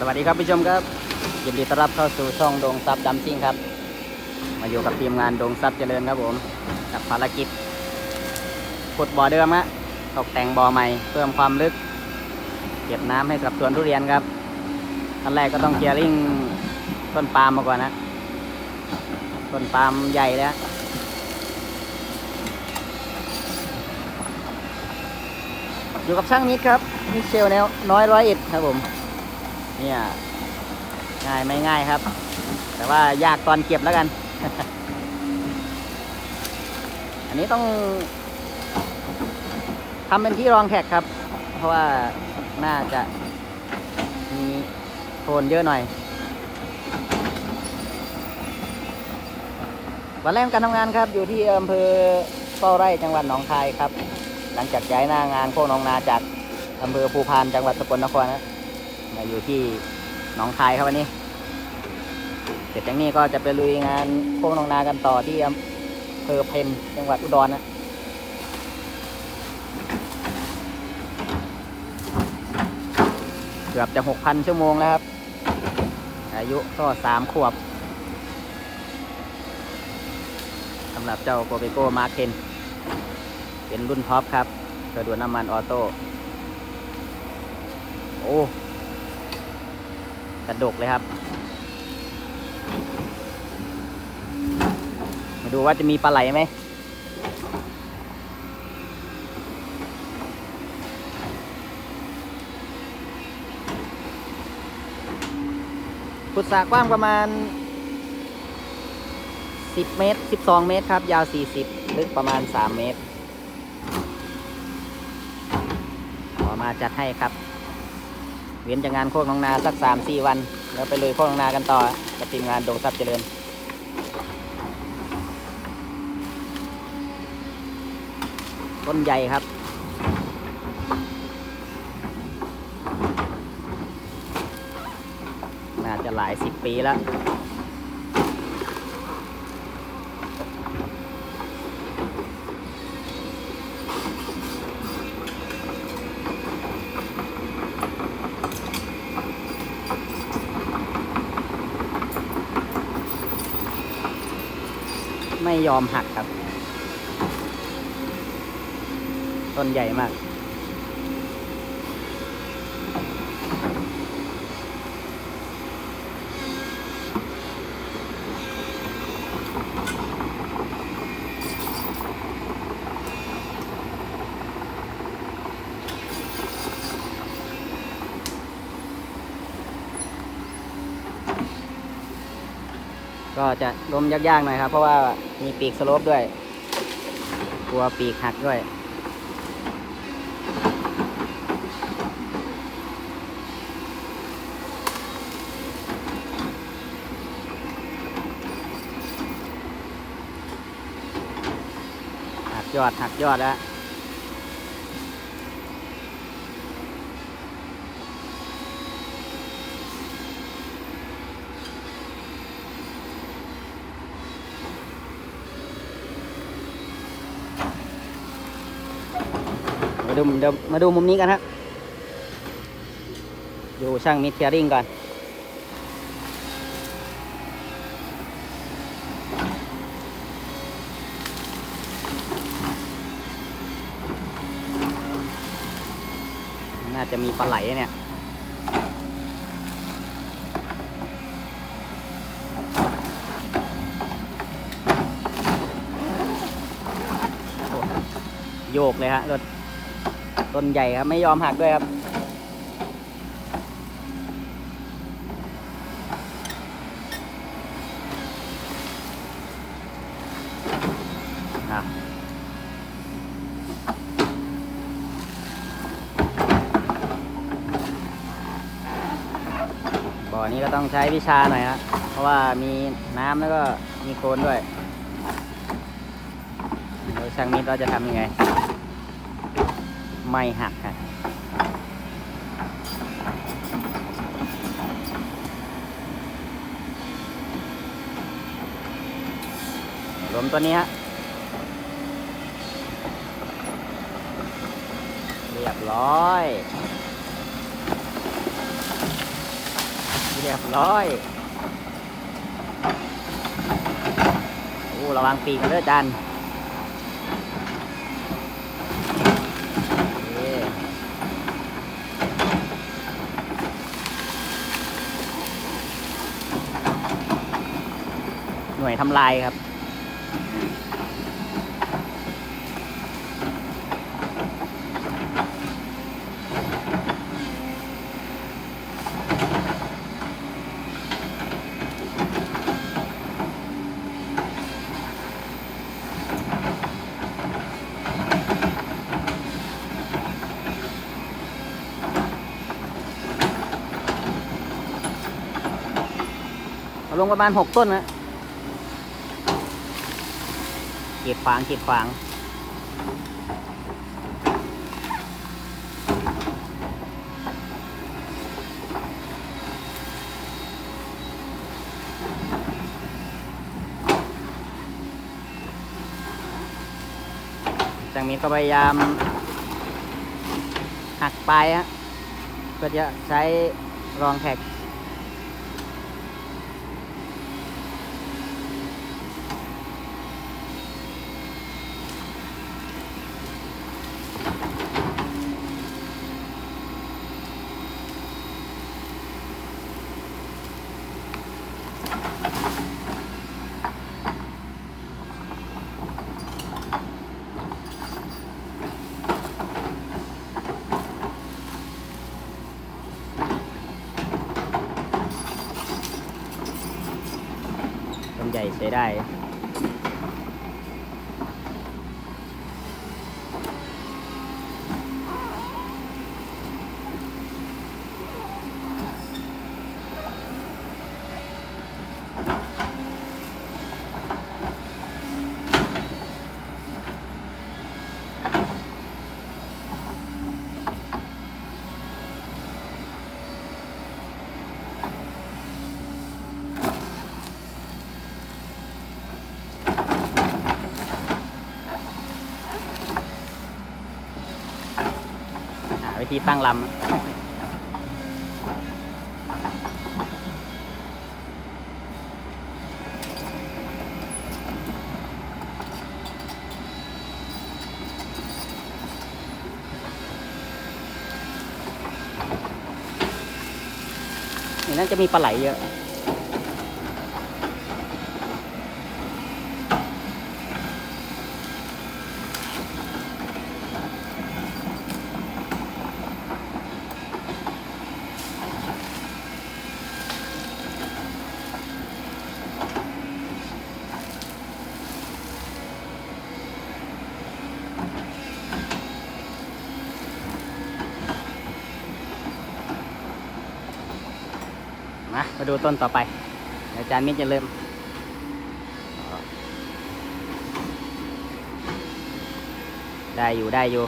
สวัสดีครับผู้ชมครับยินดีต้อนรับเข้าสู่ช่องดงซับดำซิ่งครับ มาอยู่กับทีมงานดงซับเจริญครับผมกับภารกิจขุดบ่อเดิมฮะตกแต่งบ่อใหม่เพิ่มความลึก เก็บน้ำให้กับสวนทุเรียนครับขั้นแรกก็ต้องเคลียร์ริ่งต้นปาล์มมาก่อนนะต้นปาล์มใหญ่เลยฮะอยู่กับช่างมิดครับมิเชลแนวน้อยร้อยเอ็ดครับผม เนี่ยง่ายไม่ง่ายครับ แต่ว่ายากตอนเก็บแล้วกัน อันนี้ต้องทำเป็นที่รองแขกครับ เพราะว่าน่าจะมีโคนเยอะหน่อย วันแรกการทำงานครับ อยู่ที่อำเภอเฝ้าไร่จังหวัดหนองคายครับ หลังจากย้ายหน้างานโคกหนองนาจากอำเภอภูพานจังหวัดสกลนครนะ มาอยู่ที่หนองคายครับวันนี้ เสร็จจากนี้ก็จะไปลุยงานโค้งนองนากันต่อที่อำเภอเพนจังหวัดอุดรนะเกือบจะหกพันชั่วโมงแล้วครับ อายุก็สามขวบสำหรับเจ้าโกเบโก้มาเคนเป็นรุ่นท็อปครับกระดูดน้ำมันออโต้ โอ้ กระดกเลยครับ มาดูว่าจะมีปลาไหลไหมขุดสระกว้างประมาณ 10 เมตร 12 เมตรครับ ยาว 40 ลึกประมาณ 3 เมตรขอมาจัดให้ครับ เว้นจากงานโคกน้องนาสักสามสี่วัน แล้วไปเลยโคกน้องนากันต่อกับทีมงานดงทรัพย์เจริญต้นใหญ่ครับน่าจะหลายสิบปีแล้ว ไม่ยอมหักครับ ต้นใหญ่มาก ก็จะล้มยากๆหน่อยครับ เพราะว่ามีปีกสโลปด้วย กลัวปีกหักด้วยหักยอดหักยอดแล้ว ดูเดี๋ยวมาดูมุมนี้กันฮะอยู่ช่างมิเทียริงก่อนน่าจะมีปลาไหลเนี่ยโยกเลยฮะรถ ต้นใหญ่ครับไม่ยอมหักด้วยครับ บ่อนี้ก็ต้องใช้วิชาหน่อยครับเพราะว่ามีน้ำแล้วก็มีโคลนด้วยโดยช่างมิตรเราจะทำยังไง ไม่หักค่ะลมตัวนี้ฮะเรียบร้อย เรียบร้อยโอ้ระวังปีกันเด้อจันโอเคห น่วยทำลายครับเอาลงประมาณหกต้นนะ กีดขวางกีดขวางจังมีก็พยายาม หักปลายฮะเพื่อจะใช้รองแท็ก ต้น ใหญ่ใช้ได้ ธีตั้งลำนี่น่าจะมีปลาไหลเยอะ มาดูต้นต่อไปอาจารย์มิตรจะเริ่มได้อยู่ได้อยู่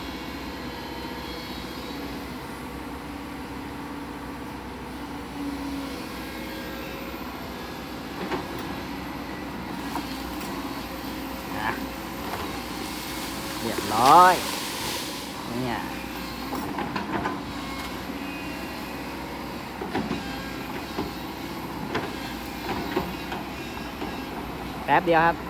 นะเรียบร้อย เนี่ย ป๊บเดียวครับ